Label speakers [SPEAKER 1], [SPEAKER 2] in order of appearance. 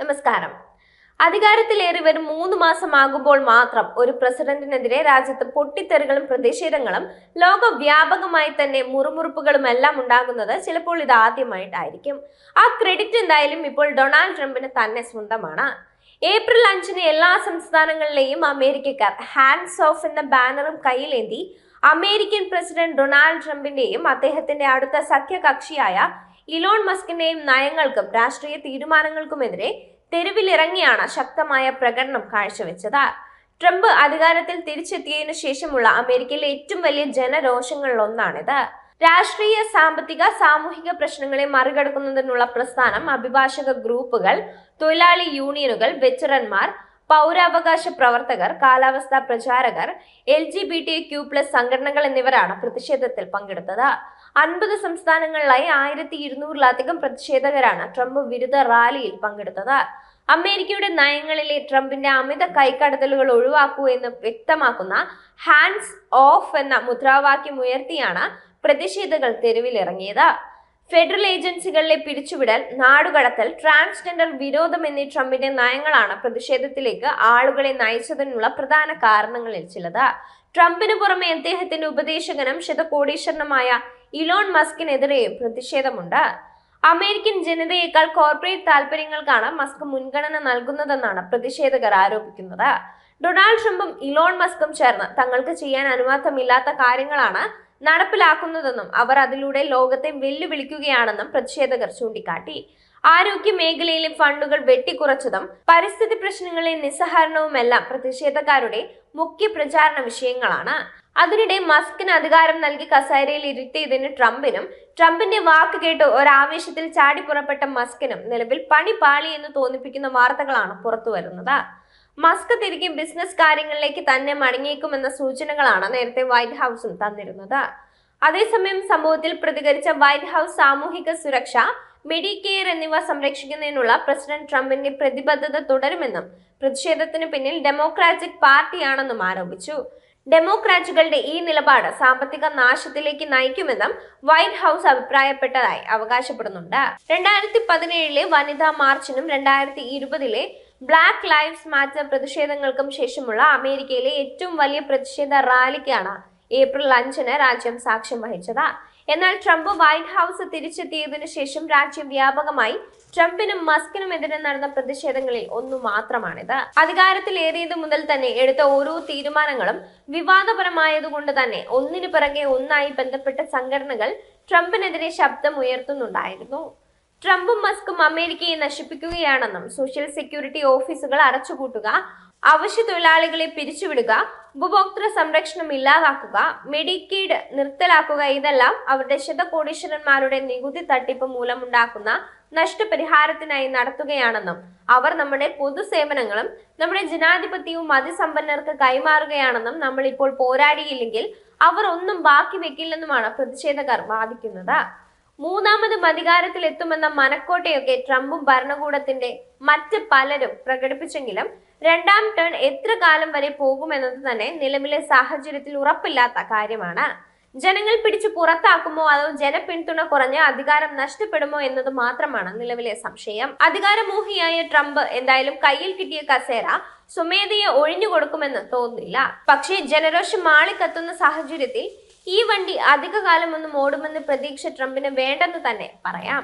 [SPEAKER 1] നമസ്കാരം. അധികാരത്തിലേറി വരും മൂന്ന് മാസമാകുമ്പോൾ മാത്രം ഒരു പ്രസിഡന്റിനെതിരെ രാജ്യത്ത് പൊട്ടിത്തെറികളും പ്രതിഷേധങ്ങളും ലോകവ്യാപകമായി തന്നെ മുറുമുറുപ്പുകളും എല്ലാം ഉണ്ടാകുന്നത് ചിലപ്പോൾ ഇത് ആദ്യമായിട്ടായിരിക്കും. ആ ക്രെഡിറ്റ് എന്തായാലും ഇപ്പോൾ ഡൊണാൾഡ് ട്രംപിന് തന്നെ സ്വന്തമാണ്. ഏപ്രിൽ അഞ്ചിന് എല്ലാ സംസ്ഥാനങ്ങളിലെയും അമേരിക്കക്കാർ ഹാൻഡ്സ് ഓഫ് എന്ന ബാനറും കയ്യിലേന്തി അമേരിക്കൻ പ്രസിഡന്റ് ഡൊണാൾഡ് ട്രംപിന്റെയും അദ്ദേഹത്തിന്റെ അടുത്ത സഖ്യകക്ഷിയായ ഇലോൺ മസ്കിന്റെയും നയങ്ങൾക്കും രാഷ്ട്രീയ തീരുമാനങ്ങൾക്കുമെതിരെ തെരുവിലിറങ്ങിയാണ് ശക്തമായ പ്രകടനം കാഴ്ചവെച്ചത്. ട്രംപ് അധികാരത്തിൽ തിരിച്ചെത്തിയതിനു ശേഷമുള്ള അമേരിക്കയിലെ ഏറ്റവും വലിയ ജനരോഷങ്ങളിൽ ഒന്നാണിത് രാഷ്ട്രീയ സാമ്പത്തിക സാമൂഹിക പ്രശ്നങ്ങളെ മറികടക്കുന്നതിനുള്ള പ്രസ്ഥാനം അഭിഭാഷക ഗ്രൂപ്പുകൾ തൊഴിലാളി യൂണിയനുകൾ വെറ്ററന്മാർ പൗരാവകാശ പ്രവർത്തകർ കാലാവസ്ഥാ പ്രചാരകർ L G B T Q plus സംഘടനകൾ എന്നിവരാണ് പ്രതിഷേധത്തിൽ പങ്കെടുത്തത്. അൻപത് സംസ്ഥാനങ്ങളിലായി ആയിരത്തി ഇരുന്നൂറിലധികം പ്രതിഷേധകരാണ് ട്രംപ് വിരുദ്ധ റാലിയിൽ പങ്കെടുത്തത്. അമേരിക്കയുടെ നയങ്ങളിലെ ട്രംപിന്റെ അമിത കൈക്കടത്തലുകൾ ഒഴിവാക്കൂ എന്ന് വ്യക്തമാക്കുന്ന ഹാൻഡ്സ് ഓഫ് എന്ന മുദ്രാവാക്യം ഉയർത്തിയാണ് പ്രതിഷേധകൾ തെരുവിലിറങ്ങിയത്. ഫെഡറൽ ഏജൻസികളിലെ പിരിച്ചുവിടൽ നാടുകടത്തൽ ട്രാൻസ്ജെൻഡർ വിരോധം എന്നീ ട്രംപിന്റെ നയങ്ങളാണ് പ്രതിഷേധത്തിലേക്ക് ആളുകളെ നയിച്ചതിനുള്ള പ്രധാന കാരണങ്ങളിൽ ചിലത്. ട്രംപിന് പുറമെ അദ്ദേഹത്തിന്റെ ഉപദേശകനും ശതകോടീശ്വരനുമായ ഇലോൺ മസ്കിനെതിരെയും പ്രതിഷേധമുണ്ട്. അമേരിക്കൻ ജനതയേക്കാൾ കോർപ്പറേറ്റ് താല്പര്യങ്ങൾക്കാണ് മസ്ക് മുൻഗണന നൽകുന്നതെന്നാണ് പ്രതിഷേധകർ ആരോപിക്കുന്നത്. ഡൊണാൾഡ് ട്രംപും ഇലോൺ മസ്കും ചേർന്ന് തങ്ങൾക്ക് ചെയ്യാൻ അനുവാദമില്ലാത്ത കാര്യങ്ങളാണ് നടപ്പിലാക്കുന്നതെന്നും അവർ അതിലൂടെ ലോകത്തെ വെല്ലുവിളിക്കുകയാണെന്നും പ്രതിഷേധകർ ചൂണ്ടിക്കാട്ടി. ആരോഗ്യ മേഖലയിലെ ഫണ്ടുകൾ വെട്ടിക്കുറച്ചതും പരിസ്ഥിതി പ്രശ്നങ്ങളെ നിസ്സഹരണവുമെല്ലാം പ്രതിഷേധക്കാരുടെ മുഖ്യ പ്രചാരണ വിഷയങ്ങളാണ്. അതിനിടെ മസ്കിന് അധികാരം നൽകി കസേരയിൽ ഇരുത്തിയതിന് ട്രംപിനും ട്രംപിന്റെ വാക്ക് കേട്ട് ഒരാവേശത്തിൽ ചാടി പുറപ്പെട്ട മസ്കിനും നിലവിൽ പണി പാളി എന്ന് തോന്നിപ്പിക്കുന്ന വാർത്തകളാണ് പുറത്തു വരുന്നത് മസ്ക് തിരികെ ബിസിനസ് കാര്യങ്ങളിലേക്ക് തന്നെ മടങ്ങിയേക്കുമെന്ന സൂചനകളാണ് നേരത്തെ വൈറ്റ് ഹൗസും തന്നിരുന്നത്. അതേസമയം സംഭവത്തിൽ പ്രതികരിച്ച വൈറ്റ് ഹൗസ് സാമൂഹിക സുരക്ഷ മെഡിക്കെയർ എന്നിവ സംരക്ഷിക്കുന്നതിനുള്ള പ്രസിഡന്റ് ട്രംപിന്റെ പ്രതിബദ്ധത തുടരുമെന്നും പ്രതിഷേധത്തിന് പിന്നിൽ ഡെമോക്രാറ്റിക് പാർട്ടിയാണെന്നും ആരോപിച്ചു. ഡെമോക്രാറ്റുകളുടെ ഈ നിലപാട് സാമ്പത്തിക നാശത്തിലേക്ക് നയിക്കുമെന്നും വൈറ്റ് ഹൗസ് അഭിപ്രായപ്പെട്ടതായി അവകാശപ്പെടുന്നുണ്ട്. രണ്ടായിരത്തി പതിനേഴിലെ വനിതാ മാർച്ചിനും രണ്ടായിരത്തി ഇരുപതിലെ ബ്ലാക്ക് ലൈവ്സ് മാറ്റർ പ്രതിഷേധങ്ങൾക്കും ശേഷമുള്ള അമേരിക്കയിലെ ഏറ്റവും വലിയ പ്രതിഷേധ റാലിക്കാണ് ഏപ്രിൽ അഞ്ചിന് രാജ്യം സാക്ഷ്യം വഹിച്ചത്. എന്നാൽ ട്രംപ് വൈറ്റ് ഹൗസ് തിരിച്ചെത്തിയതിനു ശേഷം രാജ്യം വ്യാപകമായി ട്രംപിനും മസ്കിനും എതിരെ നടന്ന പ്രതിഷേധങ്ങളിൽ ഒന്നു മാത്രമാണിത്. അധികാരത്തിലേറിയത് മുതൽ തന്നെ എടുത്ത ഓരോ തീരുമാനങ്ങളും വിവാദപരമായതുകൊണ്ട് തന്നെ ഒന്നിനു പിറകെ ഒന്നായി ബന്ധപ്പെട്ട സംഘടനകൾ ട്രംപിനെതിരെ ശബ്ദം ഉയർത്തുന്നുണ്ടായിരുന്നു ട്രംപും മസ്കും അമേരിക്കയെ നശിപ്പിക്കുകയാണെന്നും സോഷ്യൽ സെക്യൂരിറ്റി ഓഫീസുകൾ അടച്ചുപൂട്ടുക അവശ്യ തൊഴിലാളികളെ പിരിച്ചുവിടുക ഉപഭോക്തൃ സംരക്ഷണം ഇല്ലാതാക്കുക മെഡിക്കേഡ് നിർത്തലാക്കുക ഇതെല്ലാം അവരുടെ ശതകോടീശ്വരന്മാരുടെ നികുതി തട്ടിപ്പ് മൂലമുണ്ടാക്കുന്ന നഷ്ടപരിഹാരത്തിനായി നടത്തുകയാണെന്നും അവർ നമ്മുടെ പൊതുസേവനങ്ങളും നമ്മുടെ ജനാധിപത്യവും അതിസമ്പന്നർക്ക് കൈമാറുകയാണെന്നും നമ്മൾ ഇപ്പോൾ പോരാടിയില്ലെങ്കിൽ അവർ ഒന്നും ബാക്കി വെക്കില്ലെന്നുമാണ് പ്രതിഷേധക്കാർ വാദിക്കുന്നത്. മൂന്നാമതും അധികാരത്തിൽ എത്തുമെന്ന മനക്കോട്ടയൊക്കെ ട്രംപും ഭരണകൂടത്തിന്റെ മറ്റ് പലരും പ്രകടിപ്പിച്ചെങ്കിലും രണ്ടാം ടേൺ എത്ര കാലം വരെ പോകുമെന്നത് തന്നെ നിലവിലെ സാഹചര്യത്തിൽ ഉറപ്പില്ലാത്ത കാര്യമാണ്. ജനങ്ങൾ പിടിച്ചു പുറത്താക്കുമോ അതോ ജനപിന്തുണ കുറഞ്ഞ് അധികാരം നഷ്ടപ്പെടുമോ എന്നത് മാത്രമാണ് നിലവിലെ സംശയം. അധികാരമോഹിയായ ട്രംപ് എന്തായാലും കയ്യിൽ കിട്ടിയ കസേര സ്വമേധയെ ഒഴിഞ്ഞു കൊടുക്കുമെന്ന് തോന്നുന്നില്ല. പക്ഷേ ജനരോഷം മാളിക്കത്തുന്ന സാഹചര്യത്തിൽ ഈ വണ്ടി അധികകാലമൊന്നും ഓടുമെന്ന് പ്രതീക്ഷ ട്രംപിന് വേണ്ടെന്ന് തന്നെ പറയാം.